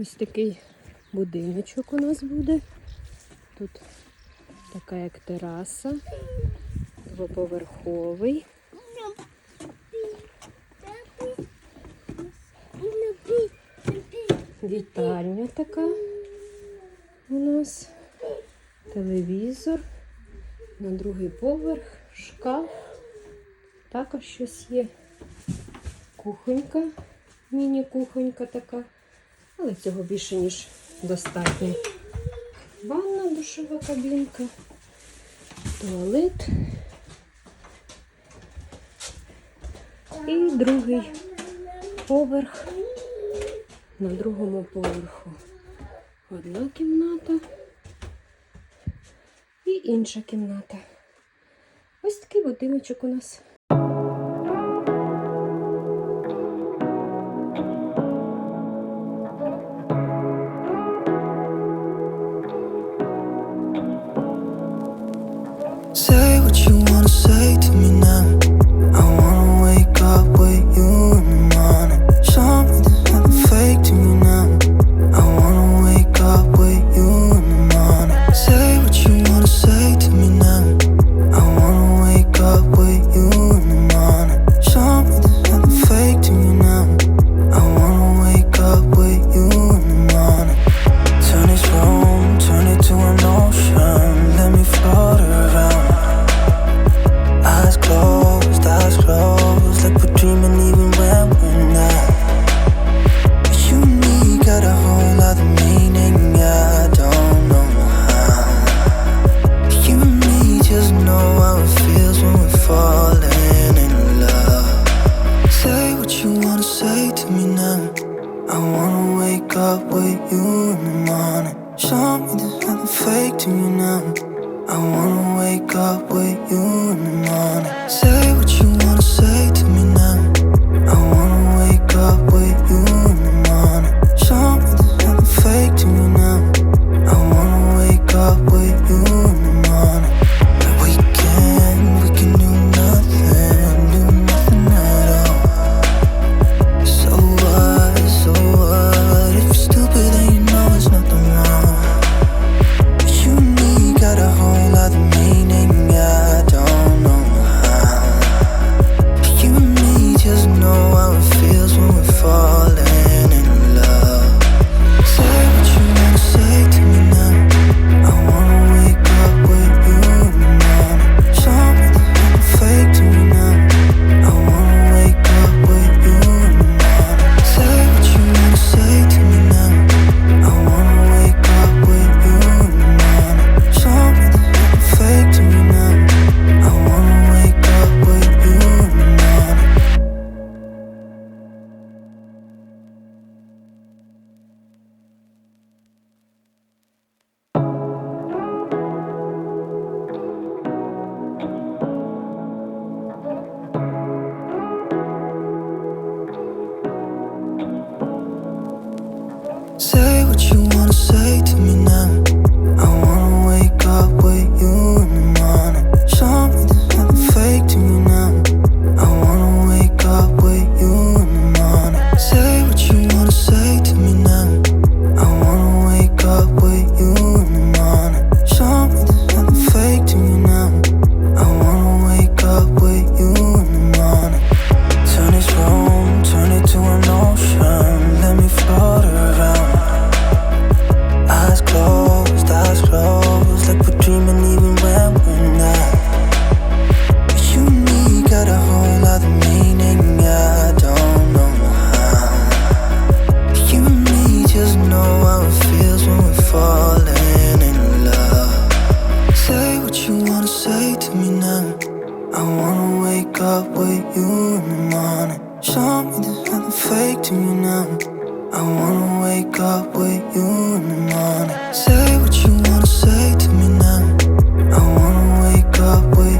Ось такий будиночок у нас буде. Тут така як тераса, двоповерховий. Вітальня така у нас, телевізор, на другий поверх, шкаф, також щось є. Кухонька, міні-кухонька така але цього більше, ніж достатньо. Ванна, душова кабінка, туалет і другий поверх. На другому поверху одна кімната і інша кімната. Ось такий будиночок у нас. Say what you want kinda fake to me now. I wanna wake up with you in the morning. Say what you wanna say to me now. I wanna wake up with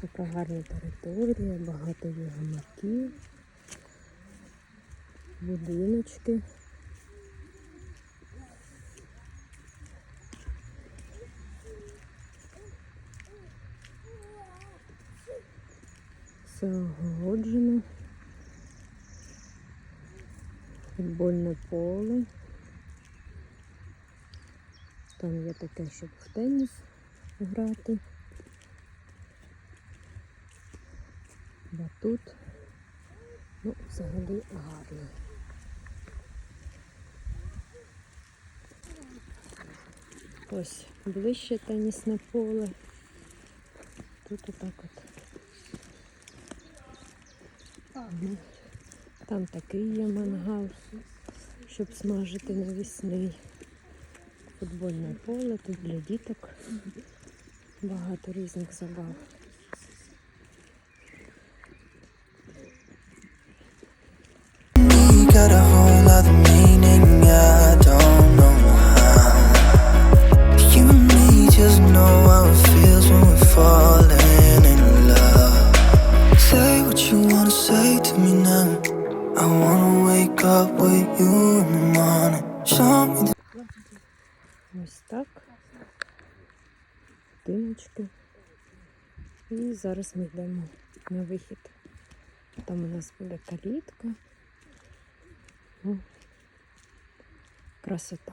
Така гарна територія, багато є гамаків, будиночки. все огороджено. Футбольне поле. Там є таке, щоб в теніс грати. А тут, ну, взагалі гарно. Ось ближче тенісне поле. Тут отак от. Там такий є мангал, щоб смажити навісний. Футбольне поле, тут для діток багато різних забав. І зараз ми йдемо на вихід. Там у нас буде калітка. О, красота.